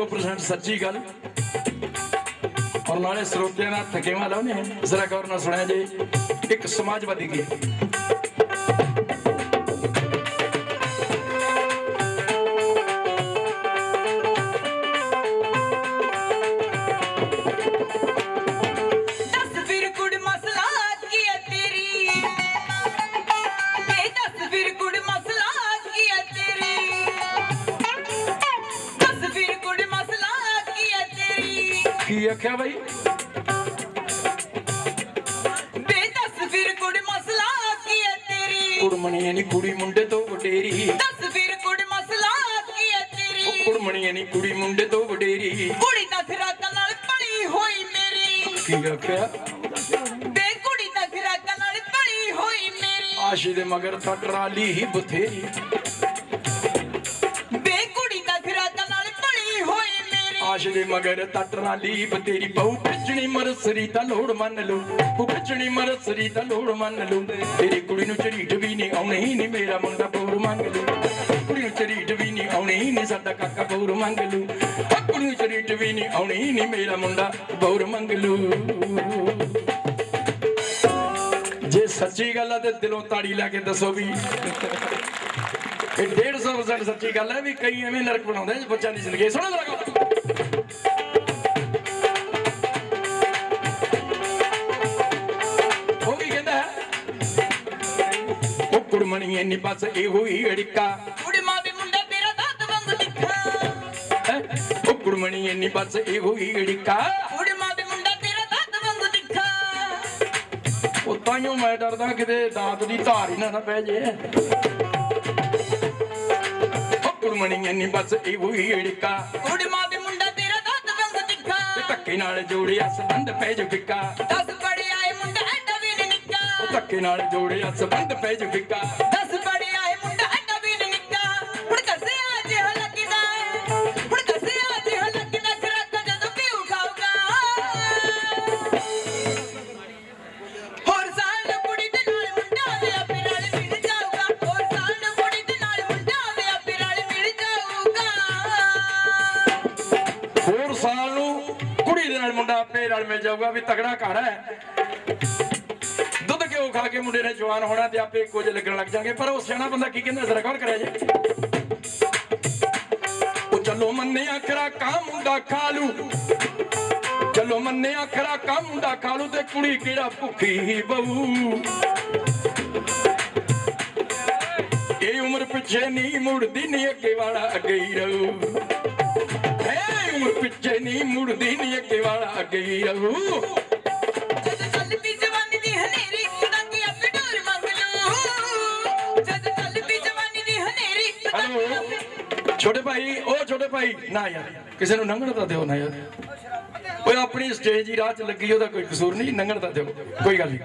150% ਸੱਚੀ ਗੱਲ? ਔਰ ਨਾਲੇ ਸਰੋਤਿਆਂ ਨਾਲ ਥਕੇਵਾ ਲਾਉਨੇ ਜ਼ਰਾ ਗੌਰ ਨਾਲ ਸੁਣਿਆ ਜੇ, ਇੱਕ ਸਮਾਜਵਾਦੀ ਗੀਤ ਕੀ ਆਖਿਆ ਬਾਈ? ਬੇ ਦੱਸ ਫਿਰ ਕੁੜ ਮਸਲਾ ਕੀ ਹੈ ਤੇਰੀ? ਕੁੜਮਣੀ ਨਹੀਂ ਕੁੜੀ ਮੁੰਡੇ ਤੋਂ ਵਡੇਰੀ। ਦੱਸ ਫਿਰ ਕੁੜ ਮਸਲਾ ਕੀ ਹੈ ਤੇਰੀ? ਕੁੜਮਣੀ ਨਹੀਂ ਕੁੜੀ ਮੁੰਡੇ ਤੋਂ ਵਡੇਰੀ। ਕੁੜੀ ਤਾਂ ਫਿਰਾਕਾਂ ਨਾਲ ਪੜੀ ਹੋਈ ਮੇਰੀ। ਕੀ ਆਖਿਆ? ਬੇ ਕੁੜੀ ਤਾਂ ਫਿਰਾਕਾਂ ਨਾਲ ਪੜੀ ਹੋਈ ਮੇਰੀ। ਆਸ਼ੀ ਦੇ ਮਗਰ ਤਾਂ ਟਰਾਲੀ ਹੀ ਬਥੇਰੀ। ਮੇਰੀ ਦੇ ਮਗਰ ਤਾਂ ਟਰਾਲੀ ਤੇਰੀ ਬਹੁ ਖਿੱਚਣੀ ਮਰਸਰੀ ਤਾਂ ਲੋੜ ਮੰਨ ਲਓ ਉਹ ਖਿੱਚਣੀ ਮਰਸਰੀ ਤਾਂ ਲੋੜ ਮੰਨ ਲਓ ਤੇਰੀ ਕੁੜੀ ਨੂੰ ਝਰੀਟ ਵੀ ਨਹੀਂ ਆਉਣੀ ਨਹੀਂ ਮੇਰਾ ਮੁੰਡਾ ਬੋਰ ਮੰਗ ਲੂ ਕੁੜੀ ਨੂੰ ਝਰੀਟ ਵੀ ਨਹੀਂ ਆਉਣੀ ਨਹੀਂ ਸਾਡਾ ਕਾਕਾ ਬੋਰ ਮੰਗ ਲੂ ਕੁੜੀ ਨੂੰ ਝਰੀਟ ਵੀ ਨਹੀਂ ਆਉਣੀ ਨਹੀਂ ਮੇਰਾ ਮੁੰਡਾ ਬੋਰ ਮੰਗ ਲੂ ਜੇ ਸੱਚੀ ਗੱਲ ਆ ਤੇ ਦਿਲੋਂ ਤਾੜੀ ਲਾ ਕੇ ਦੱਸੋ ਵੀ। ਇਹ 150% ਸੱਚੀ ਗੱਲ ਹੈ ਵੀ ਕਈ ਐਵੇਂ ਨਰਕ ਬਣਾਉਂਦੇ ਬੱਚਿਆਂ ਦੀ ਜ਼ਿੰਦਗੀ। ਸੁਣੋ ਜਰਾ ਇਹੋ ਹੀ ਅੜਿੱਕਾ। ਕੁੜੀ ਮਾਂ ਵੀ ਮੁੰਡਾ ਤੇਰਾ ਦਾਤ ਵਾਂਗ ਦਿਖਾ ਹੈਂ? ਉਹ ਕੁੜਮਣੀ ਇੰਨੀ ਬਸ ਇਹੋ ਹੀ ਅੜਿੱਕਾ। ਕੁੜੀ ਮਾਂ ਵੀ ਮੁੰਡਾ ਤੇਰਾ ਦਾਤ ਵਾਂਗ ਦਿਖਾ ਉਹ ਤਾਈਓ ਮੈਂ ਡਰਦਾ ਕਿਤੇ ਦਾਤ ਦੀ ਧਾਰ ਹੀ ਨਾ ਨਾ ਪੈ ਜੇ। ਉਹ ਕੁੜਮਣੀ ਇੰਨੀ ਬਸ ਇਹੋ ਹੀ ਅੜਿੱਕਾ। ਕੁੜੀ ਮਾਂ ਵੀ ਮੁੰਡਾ ਤੇਰਾ ਦਾਤ ਵਾਂਗ ਤੇ ਦਿਖਾ ਧੱਕੇ ਨਾਲ ਜੋੜਿਆ ਸੰਬੰਧ ਪੈ ਜੋ ਫਿੱਕਾ। ਦਸ ਧੱਕੇ ਨਾਲ ਜੋੜਿਆ ਸੰਬੰਧ ਪੈ ਜੋ ਫਿੱਕਾ। ਦਸ ਬੜੇ ਆਏ ਮੁੰਡਾ ਐਡਾ ਵੀ ਨੀ ਨਿੱਕਾ। ਹੁਣ ਕਸੇ ਆ ਜਿਹਾ ਲੱਗਦਾ ਹੈ। ਹੁਣ ਕਸੇ ਆ ਜਿਹਾ ਲੱਗਦਾ ਖਰਾਕਾ ਜਦੋਂ ਪੀਉ ਖਾਊਗਾ। ਹੋਰ ਸਾਲ ਨੂੰ ਕੁੜੀ ਦੇ ਨਾਲ ਮੁੰਡਾ ਦੇ ਆਪੇ ਨਾਲ ਮਿਲ ਜਾਊਗਾ। ਹੋਰ ਸਾਲ ਨੂੰ ਕੁੜੀ ਦੇ ਨਾਲ ਮੁੰਡਾ ਦੇ ਆਪੇ ਨਾਲ ਮਿਲ ਜਾਊਗਾ। ਹੋਰ ਸਾਲ ਨੂੰ ਕੁੜੀ ਦੇ ਨਾਲ ਮੁੰਡਾ ਆਪੇ ਰਲ ਮਿਲ ਜਾਊਗਾ ਵੀ ਤਗੜਾ ਘਰ ਹੈ। ਘਿਓ ਖਾ ਕੇ ਮੁੰਡੇ ਨੇ ਜਵਾਨ ਹੋਣਾ ਤੇ ਆਪੇ ਕੁਝ ਲੱਗਣ ਲੱਗ ਜਾਣਗੇ ਪਰ ਉਹ ਸਿਆਣਾ ਬੰਦਾ ਕੀ ਕਹਿੰਦਾ? ਜ਼ਰਾ ਗੌਰ ਕਰਿਆ ਜੇ। ਉਹ ਚੱਲੋ ਮੰਨਿਆ ਖਰਾ ਕਾ ਮੁੰਡਾ ਖਾ ਲੂ। ਚੱਲੋ ਮੰਨਿਆ ਖਰਾ ਕਾ ਮੁੰਡਾ ਖਾ ਲੂ ਤੇ ਕੁੜੀ ਕਿਹੜਾ ਭੁੱਖੀ ਬਹੂ। ਇਹ ਉਮਰ ਪਿੱਛੇ ਨਹੀਂ ਮੁੜਦੀ ਨਹੀਂ ਅੱਗੇ ਵਾਲਾ ਅੱਗੇ ਹੀ ਰਹੂ। ਐ ਉਮਰ ਪਿੱਛੇ ਨਹੀਂ ਮੁੜਦੀ ਨਹੀਂ ਅੱਗੇ ਵਾਲਾ ਅੱਗੇ ਹੀ ਰਹੂ। ਛੋਟੇ ਭਾਈ ਉਹ ਛੋਟੇ ਭਾਈ, ਨਾ ਯਾਰ, ਕਿਸੇ ਨੂੰ ਲੰਘਣ ਤਾਂ ਦਿਓ ਨਾ ਯਾਰ। ਓਏ, ਆਪਣੀ ਸਟੇਜ ਹੀ ਰਾਹ ਚ ਲੱਗੀ, ਉਹਦਾ ਕੋਈ ਕਸੂਰ ਨਹੀਂ ਲੰਘਣ ਤਾਂ ਦਿਓ, ਕੋਈ ਗੱਲ ਨਹੀਂ।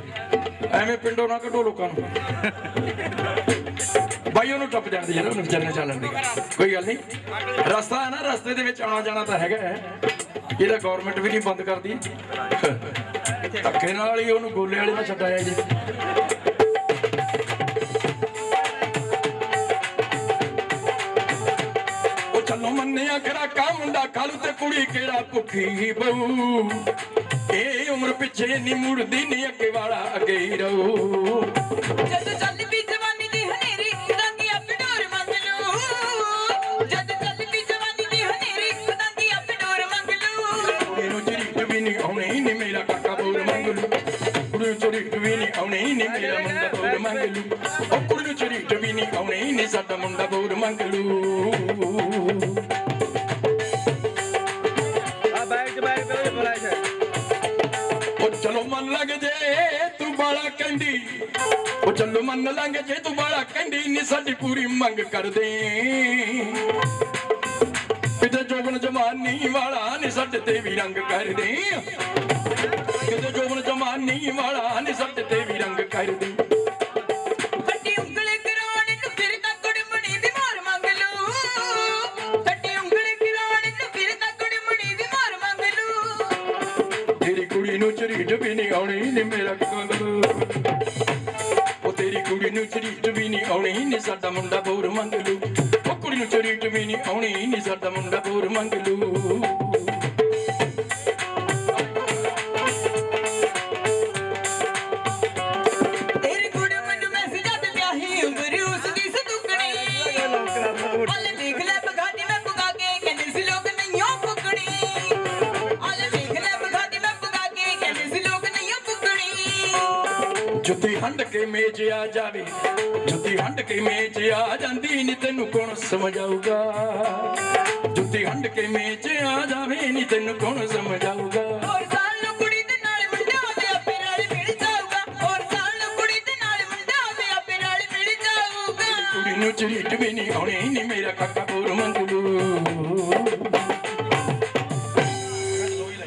ਐਵੇਂ ਪਿੰਡੋਂ ਨਾ ਕੱਢੋ ਲੋਕਾਂ ਨੂੰ। ਭਾਈ ਉਹਨੂੰ ਟੱਪ ਜਾਣ ਦੇ ਯਾਰ ਉਹਨੂੰ ਵਿਚਾਰੇ ਨੂੰ ਚੱਲਣ ਦੇ। ਕੋਈ ਗੱਲ ਨਹੀਂ। ਰਸਤਾ ਹੈ ਨਾ, ਰਸਤੇ ਦੇ ਵਿੱਚ ਆਉਣਾ ਜਾਣਾ ਤਾਂ ਹੈਗਾ ਹੈ। ਇਹਦਾ ਗਵਰਨਮੈਂਟ ਵੀ ਨਹੀਂ ਬੰਦ ਕਰਦੀ। ਧੱਕੇ ਨਾਲ ਹੀ ਉਹਨੂੰ ਗੋਲੇ ਵਾਲੇ ਨਾਲ ਛੱਡਾਇਆ ਜੀ। ਚੱਲੋ ਮੰਨਿਆ ਕਰਾ ਕਾ ਮੁੰਡਾ ਖਾਲੂ ਤੇ ਕੁੜੀ ਕਿਹੜਾ ਭੁੱਖੀ ਬਹੂ। ਇਹ ਉਮਰ ਪਿੱਛੇ ਨਹੀਂ ਮੁੜਦੀ ਨਹੀਂ ਅੱਗੇ ਵਾਲਾ ਅੱਗੇ ਹੀ ਰਹੂ। ਜਦ ਚੱਲ ਪੀ ਜਵਾਨੀ ਦੀ ਹਨੇਰੀ ਕਦਾਂਗੀ ਆਪੇ ਡੋਰ ਮੰਗ ਲੂ। ਜਦ ਚੱਲ ਪੀ ਜਵਾਨੀ ਦੀ ਹਨੇਰੀ ਕਦਾਂਗੀ ਆਪੇ ਡੋਰ ਮੰਗ ਲੂ। ਇਹਨੂੰ ਝਰੀਟ ਵੀ ਨਹੀਂ ਆਉਣੀ ਨਹੀਂ ਮੇਰਾ ਕਾਕਾ ਬੋਲ ਮੰਗ ਲੂ। ਕੁੜੀ ਨੂੰ ਝਰੀਟ ਵੀ ਨਹੀਂ ਆਉਣੀ ਨਹੀਂ ਮੇਰਾ ਮੁੰਡਾ ਬੋਲ ਮੰਗ ਲੂ। ਉਹ ਕੁੜੀ ਨੂੰ ਝਰੀਟ ਵੀ ਨਹੀਂ ਆਉਣੀ ਨਹੀਂ ਸਾਡਾ ਮੁੰਡਾ ਬੋਲ ਮੰਗ ਲੂ। ਉਹ ਚਲੋ ਮੰਨ ਲੱਗ ਜੇ, ਤੂੰ ਬਾਲਾ ਕਹਿੰਦੀ ਉਹ ਚਲੋ ਮੰਨ ਲੱਗ ਜੇ, ਤੂੰ ਬਾਲਾ ਕਹਿੰਦੀ ਨੀ ਸਾਡੀ ਪੂਰੀ ਮੰਗ ਕਰਦੇ। ਕਿਤੇ ਜੋਬਨ ਜਮਾਨੀ ਵਾਲਾ ਨੀ ਸਾਡੇ ਤੇ ਵੀ ਰੰਗ ਕਰਦੇ। ਕਿਤੇ ਜੋਬਨ ਜਮਾਨੀ ਵਾਲਾ ਨੀ ਸਾਡੇ ਤੇ ਵੀ ਰੰਗ ਕਰਦੇ। ਆਉਣੀ ਨੀ ਮੇਰਾ ਕੰਗਲੂ ਉਹ ਤੇਰੀ ਕੁੜੀ ਨੂੰ ਝਰੀਟ ਵੀ ਨਹੀਂ ਆਉਣੀ, ਨੀ ਸਾਡਾ ਮੁੰਡਾ ਬੋਰ ਮੰਗ ਲੂ ਉਹ ਕੁੜੀ ਨੂੰ ਚਰੀਟ ਵੀ ਨਹੀਂ ਆਉਣੀ, ਨੀ ਸਾਡਾ ਮੁੰਡਾ ਬੋਰ ਮੰਗ ਲੂ ਜੁੱਤੀ ਹੰਡ ਕੇ ਮੇਜ ਆ ਜਾਵੇ। ਜੁੱਤੀ ਹੰਡ ਕੇ ਮੇਜ ਆ ਜਾਂਦੀ ਨੀ ਤੈਨੂੰ ਕੌਣ ਸਮਝਾਊਗਾ? ਜੁੱਤੀ ਹੰਡ ਕੇ ਮੇਜ ਆ ਜਾਵੇ ਨੀ ਤੈਨੂੰ ਕੌਣ ਸਮਝਾਊਗਾ? ਨੂੰ ਚਰੀਟ ਵੀ ਨਹੀਂ ਆਉਣੀ ਨੀ ਮੇਰਾ ਕਾਕਾ ਬੋਰ ਮੰਗ